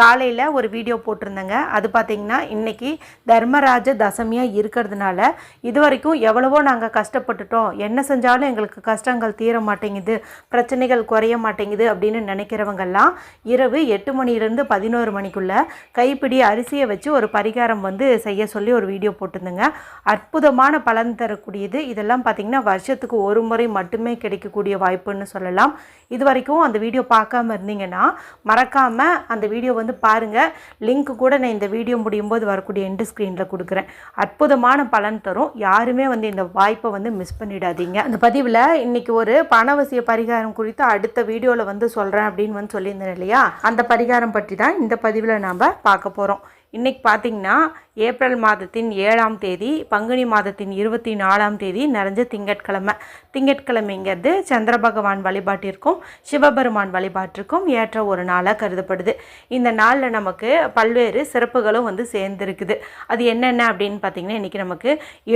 காலையில் ஒரு வீடியோ போட்டிருந்தேங்க. அது பார்த்திங்கன்னா இன்றைக்கி தர்மராஜ தசமியாக இருக்கிறதுனால இது வரைக்கும் எவ்வளவோ நாங்கள் கஷ்டப்பட்டுட்டோம். என்ன செஞ்சாலும் எங்களுக்கு கஷ்டங்கள் தீர மாட்டேங்குது பிரச்சனைகள் குறைய மாட்டேங்குது அப்படின்னு நினைக்கிறவங்கெல்லாம் இரவு எட்டு மணிலேருந்து பதினோரு மணிக்குள்ளே கைப்பிடி அரிசியை வச்சு ஒரு பரிகாரம் வந்து செய்ய சொல்லி ஒரு வீடியோ போட்டிருந்தேங்க. அற்புதமான பலன் தரக்கூடியது. இதெல்லாம் பார்த்திங்கன்னா வருஷத்துக்கு ஒரு முறை மட்டுமே கிடைக்கக்கூடிய வாய்ப்புன்னு சொல்லலாம். இது வரைக்கும் அந்த வீடியோ பார்க்காம இருந்தீங்கன்னா மறக்காமல் அந்த வீடியோ வந்து பாருங்கள் லிங்க் கூட நான் இந்த வீடியோ முடியும் போது வரக்கூடிய எண்டு ஸ்க்ரீனில் கொடுக்குறேன். அற்புதமான பலன் தரும். யாருமே வந்து இந்த வாய்ப்பை வந்து மிஸ் பண்ணிடாதீங்க. அந்த பதிவில் இன்றைக்கி ஒரு பணவசிய பரிகாரம் குறித்து அடுத்த வீடியோவில் வந்து சொல்கிறேன் அப்படின்னு வந்து சொல்லியிருந்தேன் இல்லையா? அந்த பரிகாரம் பற்றி தான் இந்த பதிவில் நாம் பார்க்க போகிறோம் இன்றைக்கி பார்த்தீங்கன்னா ஏப்ரல் மாதத்தின் ஏழாம் தேதி பங்குனி மாதத்தின் இருபத்தி நாலாம் தேதி நிறைஞ்ச திங்கட்கிழமை. திங்கட்கிழமைங்கிறது சந்திர பகவான் வழிபாட்டிற்கும் சிவபெருமான் வழிபாட்டிற்கும் ஏற்ற ஒரு நாளாக கருதப்படுது. இந்த நாளில் நமக்கு பல்வேறு சிறப்புகளும் வந்து சேர்ந்துருக்குது. அது என்னென்ன அப்படின்னு பார்த்தீங்கன்னா இன்றைக்கி நமக்கு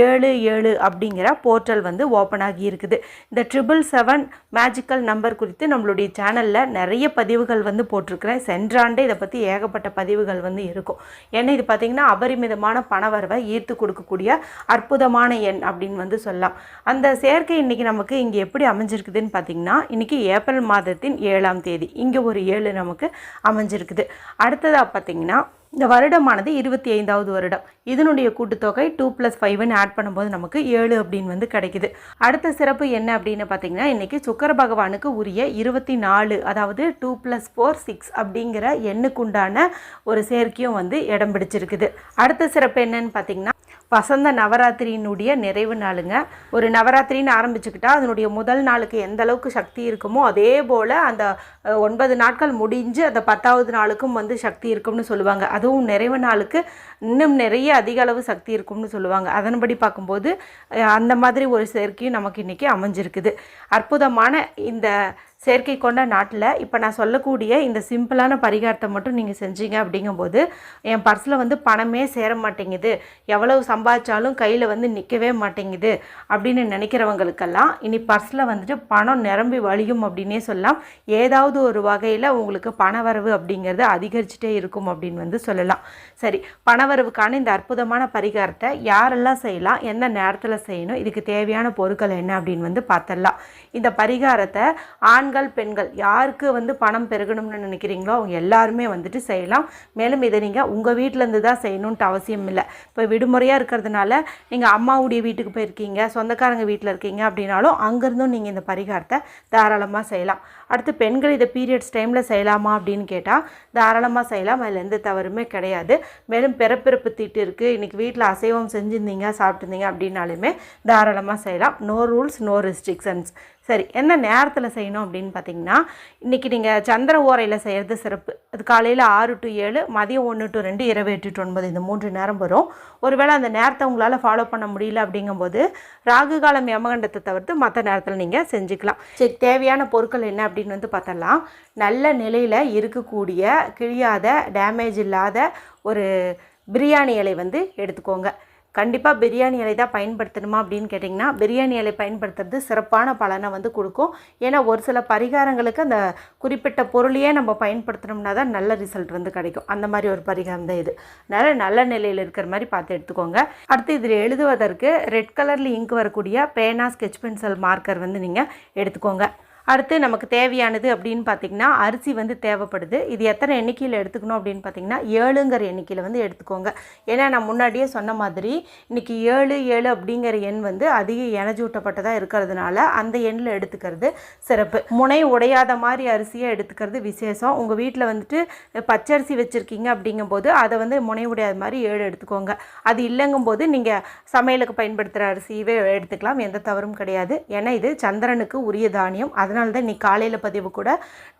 ஏழு ஏழு அப்படிங்கிற போர்ட்டல் வந்து ஓப்பன் ஆகி இருக்குது. இந்த ட்ரிபிள் செவன் மேஜிக்கல் நம்பர் குறித்து நம்மளுடைய சேனலில் நிறைய பதிவுகள் வந்து போட்டிருக்கிறேன். சென்றாண்டே இதை பற்றி ஏகப்பட்ட பதிவுகள் வந்து இருக்கும். ஏன்னா இது பார்த்திங்கன்னா அபரிமிதமான பணவரவை ஈர்த்து கொடுக்கக்கூடிய அற்புதமான எண் அப்படின்னு வந்து சொல்லலாம். அந்த சேர்க்கை இன்றைக்கி நமக்கு இங்கே எப்படி அமைஞ்சிருக்குதுன்னு பார்த்திங்கன்னா இன்றைக்கி ஏப்ரல் மாதத்தின் ஏழாம் தேதி. இங்கே ஒரு ஏழு நமக்கு அமைஞ்சிருக்குது. அடுத்ததாக பார்த்திங்கன்னா இந்த வருடமானது இருபத்தி ஐந்தாவது வருடம். இதனுடைய கூட்டுத்தொகை டூ ப்ளஸ் ஃபைவ்னு ஆட் பண்ணும்போது நமக்கு ஏழு அப்படின்னு வந்து கிடைக்குது. அடுத்த சிறப்பு என்ன அப்படின்னு பார்த்தீங்கன்னா இன்றைக்கி சுக்கர பகவானுக்கு உரிய இருபத்தி நாலு அதாவது டூ ப்ளஸ் ஃபோர் சிக்ஸ் அப்படிங்கிற எண்ணுக்குண்டான ஒரு சேர்க்கையும் வந்து இடம் பிடிச்சிருக்குது. அடுத்த சிறப்பு என்னன்னு பார்த்தீங்கன்னா வசந்த நவராத்திரியினுடைய நிறைவு நாளுங்க. ஒரு நவராத்திரின்னு ஆரம்பிச்சுக்கிட்டா அதனுடைய முதல் நாளுக்கு எந்த அளவுக்கு சக்தி இருக்குமோ அதே போல் அந்த ஒன்பது நாட்கள் முடிஞ்சு அந்த பத்தாவது நாளுக்கும் வந்து சக்தி இருக்கும்னு சொல்லுவாங்க. அதுவும் நிறைவு நாளுக்கு இன்னும் நிறைய அதிக அளவு சக்தி இருக்கும்னு சொல்லுவாங்க. அதன்படி பார்க்கும்போது அந்த மாதிரி ஒரு சேர்க்கையும் நமக்கு இன்றைக்கி அமைஞ்சிருக்குது. அற்புதமான இந்த செயற்கை கொண்ட நாட்டில் இப்போ நான் சொல்லக்கூடிய இந்த சிம்பிளான பரிகாரத்தை மட்டும் நீங்கள் செஞ்சீங்க அப்படிங்கும்போது என் பர்ஸில் வந்து பணமே சேர மாட்டேங்குது. எவ்வளவு சம்பாதிச்சாலும் கையில் வந்து நிற்கவே மாட்டேங்குது அப்படின்னு நினைக்கிறவங்களுக்கெல்லாம் இனி பர்ஸில் வந்துட்டு பணம் நிரம்பி வழியும் அப்படின்னே சொல்லலாம். ஏதாவது ஒரு வகையில் உங்களுக்கு பணவரவு அப்படிங்கிறது அதிகரிச்சுட்டே இருக்கும் அப்படின்னு வந்து சொல்லலாம். சரி பணவரவுக்கான இந்த அற்புதமான பரிகாரத்தை யாரெல்லாம் செய்யலாம் எந்த நேரத்தில் செய்யணும் இதுக்கு தேவையான பொருட்கள் என்ன அப்படின்னு வந்து பார்த்துடலாம் இந்த பரிகாரத்தை ஆண்கள் பெண்கள் யாருக்கு வந்து பணம் பெருகணும்னு நினைக்கிறீங்களோ அவங்க எல்லாருமே வந்துட்டு செய்யலாம். மேலும் இதை நீங்கள் உங்கள் வீட்டிலேருந்து தான் செய்யணுன்ட்டு அவசியம் இல்லை. இப்போ விடுமுறையாக இருக்கிறதுனால நீங்கள் அம்மாவுடைய வீட்டுக்கு போயிருக்கீங்க சொந்தக்காரங்க வீட்டில் இருக்கீங்க அப்படின்னாலும் அங்கேருந்தும் நீங்கள் இந்த பரிகாரத்தை தாராளமாக செய்யலாம். அடுத்து பெண்கள் இதை பீரியட்ஸ் டைமில் செய்யலாமா அப்படின்னு கேட்டால் தாராளமாக செய்யலாம். அதில் எந்த தவறுமே கிடையாது. மேலும் பிறப்பிறப்பு தீட்டு இருக்குது இன்றைக்கி வீட்டில் அசைவம் செஞ்சுருந்தீங்க சாப்பிட்ருந்தீங்க அப்படின்னாலுமே தாராளமாக செய்யலாம். நோ ரூல்ஸ் நோ ரெஸ்ட்ரிக்ஷன்ஸ் சரி என்ன நேரத்தில் செய்யணும் அப்படின்னு பார்த்தீங்கன்னா இன்றைக்கி நீங்கள் சந்திர ஓரையில் செய்கிறது சிறப்பு. அது காலையில் ஆறு டு ஏழு மதியம் ஒன்று டு ரெண்டு இரவு எட்டு டு ஒன்பது இந்த மூன்று நேரம் வரும். ஒருவேளை அந்த நேரத்தை உங்களால் ஃபாலோ பண்ண முடியல அப்படிங்கும்போது ராகு காலம் யமகண்டத்தை தவிர்த்து மற்ற நேரத்தில் நீங்கள் செஞ்சுக்கலாம். சரி தேவையான பொருட்கள் என்ன அப்படின்னு வந்து பார்த்தலாம் நல்ல நிலையில் இருக்கக்கூடிய கிழியாத டேமேஜ் இல்லாத ஒரு பிரியாணி இலை வந்து எடுத்துக்கோங்க. கண்டிப்பாக பிரியாணி இலை தான் பயன்படுத்தணுமா அப்படின்னு கேட்டிங்கன்னா பிரியாணி இலை பயன்படுத்துறது சிறப்பான பலனை வந்து கொடுக்கும். ஏன்னா ஒரு சில பரிகாரங்களுக்கு அந்த குறிப்பிட்ட பொருளையே நம்ம பயன்படுத்தினோம்னா தான் நல்ல ரிசல்ட் வந்து கிடைக்கும். அந்த மாதிரி ஒரு பரிகாரம் தான் இது. அதனால் நல்ல நிலையில் இருக்கிற மாதிரி பார்த்து எடுத்துக்கோங்க. அடுத்து இதில் எழுதுவதற்கு ரெட் கலரில் இங்க் வரக்கூடிய பேனா ஸ்கெச் பென்சில் மார்க்கர் வந்து நீங்கள் எடுத்துக்கோங்க. அடுத்து நமக்கு தேவையானது அப்படின்னு பார்த்திங்கன்னா அரிசி வந்து தேவைப்படுது. இது எத்தனை எண்ணிக்கையில் எடுத்துக்கணும் அப்படின்னு பார்த்தீங்கன்னா ஏழுங்கிற எண்ணிக்கையில் வந்து எடுத்துக்கோங்க. ஏன்னா நான் முன்னாடியே சொன்ன மாதிரி இன்றைக்கி ஏழு ஏழு அப்படிங்கிற எண் வந்து அதிக எனஜூட்டப்பட்டதாக இருக்கிறதுனால அந்த எண்ணில் எடுத்துக்கிறது சிறப்பு. முனை உடையாத மாதிரி அரிசியை எடுத்துக்கிறது விசேஷம். உங்கள் வீட்டில் வந்துட்டு பச்சரிசி வச்சுருக்கீங்க அப்படிங்கும்போது அதை வந்து முனை உடையாத மாதிரி ஏழு எடுத்துக்கோங்க. அது இல்லைங்கும்போது நீங்கள் சமையலுக்கு பயன்படுத்துகிற அரிசியவே எடுத்துக்கலாம். எந்த தவறும் கிடையாது. ஏன்னா இது சந்திரனுக்கு உரிய தானியம். அதனால் அதனால தான் இன்றைக்கி காலையில் பதிவு கூட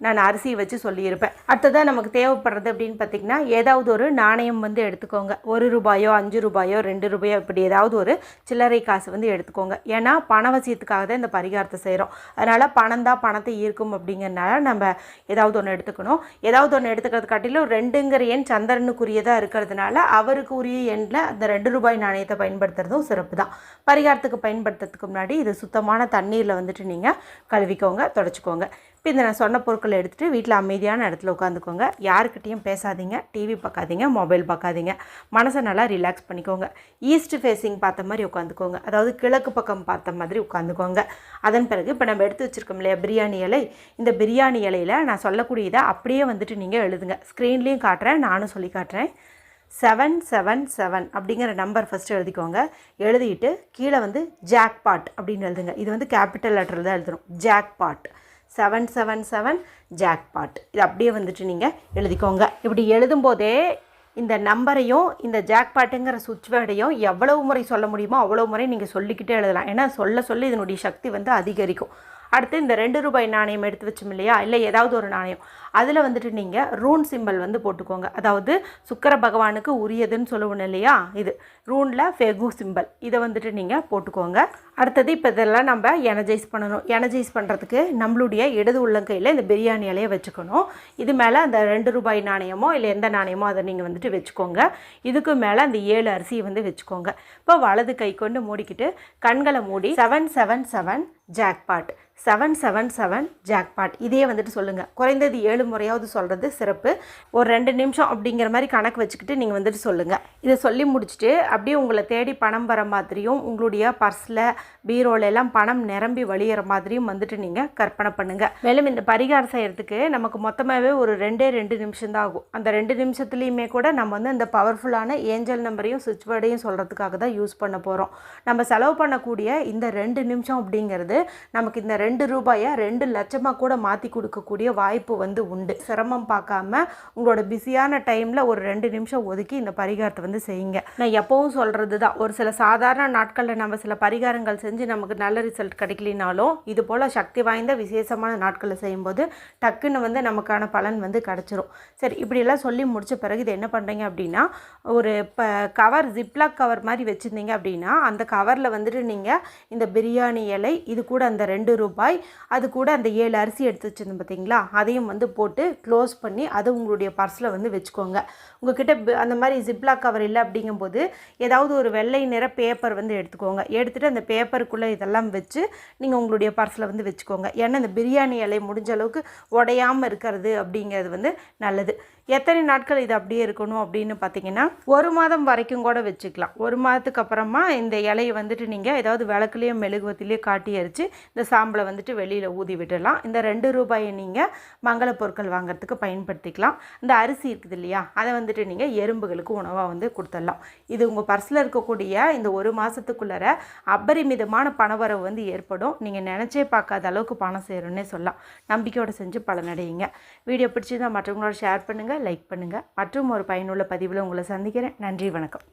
நான் அரிசியை வச்சு சொல்லியிருப்பேன். அடுத்ததாக நமக்கு தேவைப்படுறது அப்படின்னு பார்த்திங்கன்னா ஏதாவது ஒரு நாணயம் வந்து எடுத்துக்கோங்க. ஒரு ரூபாயோ அஞ்சு ரூபாயோ ரெண்டு ரூபாயோ இப்படி ஏதாவது ஒரு சில்லறை காசு வந்து எடுத்துக்கோங்க. ஏன்னா பணவசியத்துக்காக தான் இந்த பரிகாரத்தை செய்கிறோம் அதனால் பணம் தான் பணத்தை ஈர்க்கும் அப்படிங்கிறனால நம்ம ஏதாவது ஒன்று எடுத்துக்கணும். ஏதாவது ஒன்று எடுத்துக்கிறது காட்டிலும் ரெண்டுங்கிற எண் சந்திரனுக்குரியதாக இருக்கிறதுனால அவருக்கு உரிய எண்ணில் அந்த ரெண்டு ரூபாய் நாணயத்தை பயன்படுத்துறதும் சிறப்பு தான் பரிகாரத்துக்கு பயன்படுத்துறதுக்கு முன்னாடி இது சுத்தமான தண்ணீரில் வந்துட்டு நீங்கள் கழுவிக்கோங்க. தொடச்சிக்கோங்க. இப்போ இந்த நான் சொன்ன பொருட்களை எடுத்துகிட்டு வீட்டில் அமைதியான இடத்துல உட்காந்துக்கோங்க. யாருக்கிட்டேயும் பேசாதீங்க டிவி பார்க்காதீங்க மொபைல் பார்க்காதீங்க. மனசை நல்லா ரிலாக்ஸ் பண்ணிக்கோங்க. ஈஸ்ட் ஃபேஸிங் பார்த்த மாதிரி உட்காந்துக்கோங்க. அதாவது கிழக்கு பக்கம் பார்த்த மாதிரி உட்காந்துக்கோங்க. அதன் பிறகு இப்போ நம்ம எடுத்து வச்சுருக்கோம் இல்லையா பிரியாணி இலை. இந்த பிரியாணி இலையில் நான் சொல்லக்கூடியதை அப்படியே வந்துட்டு நீங்கள் எழுதுங்க. ஸ்க்ரீன்லேயும் காட்டுறேன் நானும் சொல்லி காட்டுறேன். செவன் செவன் செவன் அப்படிங்கிற நம்பர் ஃபஸ்ட்டு எழுதிக்கோங்க. எழுதிட்டு கீழே வந்து ஜாக்பாட் அப்படின்னு எழுதுங்க. இது வந்து கேபிட்டல் லெட்டரில் தான் எழுதணும். Jackpot seven seven seven jackpot இது அப்படியே வந்துட்டு நீங்கள் எழுதிக்கோங்க. இப்படி எழுதும்போதே இந்த நம்பரையும் இந்த ஜாக்பாட்டுங்கிற சுவிட்ச் வேர்டையும் எவ்வளவு முறை சொல்ல முடியுமோ அவ்வளோ முறை நீங்கள் சொல்லிக்கிட்டே எழுதலாம். ஏன்னா சொல்ல சொல்ல இதனுடைய சக்தி வந்து அதிகரிக்கும். அடுத்து இந்த ரெண்டு ரூபாய் நாணயம் எடுத்து வச்சோம் இல்லையா? இல்லை ஏதாவது ஒரு நாணயம். அதில் வந்துட்டு நீங்கள் ரூன் சிம்பல் வந்து போட்டுக்கோங்க. அதாவது சுக்கர பகவானுக்கு உரியதுன்னு சொல்லுவோம் இல்லையா? இது. ரூனில் ஃபெகு சிம்பல் இதை வந்துட்டு நீங்கள் போட்டுக்கோங்க. அடுத்தது இப்போ இதெல்லாம் நம்ம எனர்ஜைஸ் பண்ணணும். எனர்ஜைஸ் பண்ணுறதுக்கு நம்மளுடைய இடது உள்ளங்கையில் இந்த பிரியாணி இலையை வச்சுக்கணும். இது மேலே அந்த ரெண்டு ரூபாய் நாணயமோ இல்லை எந்த நாணயமோ அதை நீங்கள் வந்துட்டு வச்சுக்கோங்க. இதுக்கு மேலே அந்த ஏழு அரிசியை வந்து வச்சுக்கோங்க. இப்போ வலது கை கொண்டு மூடிக்கிட்டு கண்களை மூடி seven seven seven jackpot seven seven seven jackpot இதே வந்துட்டு சொல்லுங்கள் குறைந்தது ஏழு முறையாவது சொல்கிறது சிறப்பு. ஒரு ரெண்டு நிமிஷம் அப்படிங்கிற மாதிரி கணக்கு வச்சுக்கிட்டு நீங்கள் வந்துட்டு சொல்லுங்கள் இதை சொல்லி முடிச்சுட்டு அப்படியே உங்களை தேடி பணம் வர மாதிரியும் உங்களுடைய பர்ஸில் பீரோல எல்லாம் பணம் நிரம்பி வழியிற மாதிரியும் வந்துட்டு நீங்கள் கற்பனை பண்ணுங்கள் மேலும் இந்த பரிகாரம் செய்கிறதுக்கு நமக்கு மொத்தமாகவே ஒரு ரெண்டே ரெண்டு நிமிஷம் தான் ஆகும். அந்த ரெண்டு நிமிஷத்துலேயுமே கூட நம்ம வந்து இந்த பவர்ஃபுல்லான ஏஞ்சல் நம்பரையும் சுவிட்ச் வேர்டையும் சொல்கிறதுக்காக தான் யூஸ் பண்ண போகிறோம் நம்ம செலவு பண்ணக்கூடிய இந்த ரெண்டு நிமிஷம் அப்படிங்கிறது நமக்கு இந்த ரெண்டு ரூபாயை ரெண்டு லட்சமாக கூட மாற்றி கொடுக்கக்கூடிய வாய்ப்பு வந்து உண்டு. சிரமம் பார்க்காம உங்களோட பிஸியான டைமில் ஒரு ரெண்டு நிமிஷம் ஒதுக்கி இந்த பரிகாரத்தை வந்து செய்யுங்க. நான் எப்போவும் சொல்கிறது தான் ஒரு சில சாதாரண நாட்களில் நம்ம சில பரிகாரங்கள் செஞ்சு நமக்கு நல்ல ரிசல்ட் கிடைக்கலினாலும் இது போல் சக்தி வாய்ந்த விசேஷமான நாட்களில் செய்யும்போது டக்குன்னு வந்து நமக்கான பலன் வந்து கிடச்சிரும். சரி இப்படியெல்லாம் சொல்லி முடிச்ச பிறகு இது என்ன பண்ணுறீங்க அப்படின்னா ஒரு இப்போ கவர் ஜிப்லாக் கவர் மாதிரி வச்சுருந்தீங்க அப்படின்னா அந்த கவரில் வந்துட்டு நீங்கள் இந்த பிரியாணி இலை இது கூட அந்த ரெண்டு ரூபாய் அது கூட அந்த ஏழு அரிசி எடுத்து வச்சுருந்தோம் பார்த்தீங்களா அதையும் வந்து போட்டு க்ளோஸ் பண்ணி அதை உங்களுடைய பர்ஸில் வந்து வச்சுக்கோங்க. உங்ககிட்ட அந்த மாதிரி ஜிப்லாக் கவர் இல்லை அப்படிங்கும்போது ஏதாவது ஒரு வெள்ளை நிற பேப்பர் வந்து எடுத்துக்கோங்க. எடுத்துகிட்டு அந்த பேப்பருக்குள்ளே இதெல்லாம் வச்சு நீங்கள் உங்களுடைய பர்ஸில் வந்து வச்சுக்கோங்க. ஏன்னா இந்த பிரியாணி இலை முடிஞ்ச அளவுக்கு உடையாமல் இருக்கிறது அப்படிங்கிறது வந்து நல்லது. எத்தனை நாட்கள் இது அப்படியே இருக்கணும் அப்படின்னு பார்த்தீங்கன்னா ஒரு மாதம் வரைக்கும் கூட வச்சுக்கலாம். ஒரு மாதத்துக்கு அப்புறமா இந்த இலையை வந்துட்டு நீங்கள் ஏதாவது விளக்குலேயோ மெழுகுவத்திலேயோ காட்டி வச்சு இந்த சாம்பலை வந்துட்டு வெளியில் ஊதி விடலாம் இந்த ரெண்டு ரூபாயை நீங்கள் மங்கள பொருட்கள் வாங்குறதுக்கு பயன்படுத்திக்கலாம். இந்த அரிசி இருக்குது இல்லையா? அதை வந்துட்டு நீங்கள் எறும்புகளுக்கு உணவாக வந்து கொடுத்துடலாம். இது உங்கள் பர்ஸில் இருக்கக்கூடிய இந்த ஒரு மாதத்துக்குள்ளார அபரிமிதமான பணவரவு வந்து ஏற்படும். நீங்கள் நினச்சே பார்க்காத அளவுக்கு பணம் சேரும்னே சொல்லலாம். நம்பிக்கையோடு செஞ்சு பலனடையுங்க. வீடியோ பிடிச்சிருந்தால் மற்றவங்களோட ஷேர் பண்ணுங்கள் லைக் பண்ணுங்கள் மற்றும் ஒரு பயனுள்ள பதிவில் உங்களை சந்திக்கிறேன். நன்றி வணக்கம்.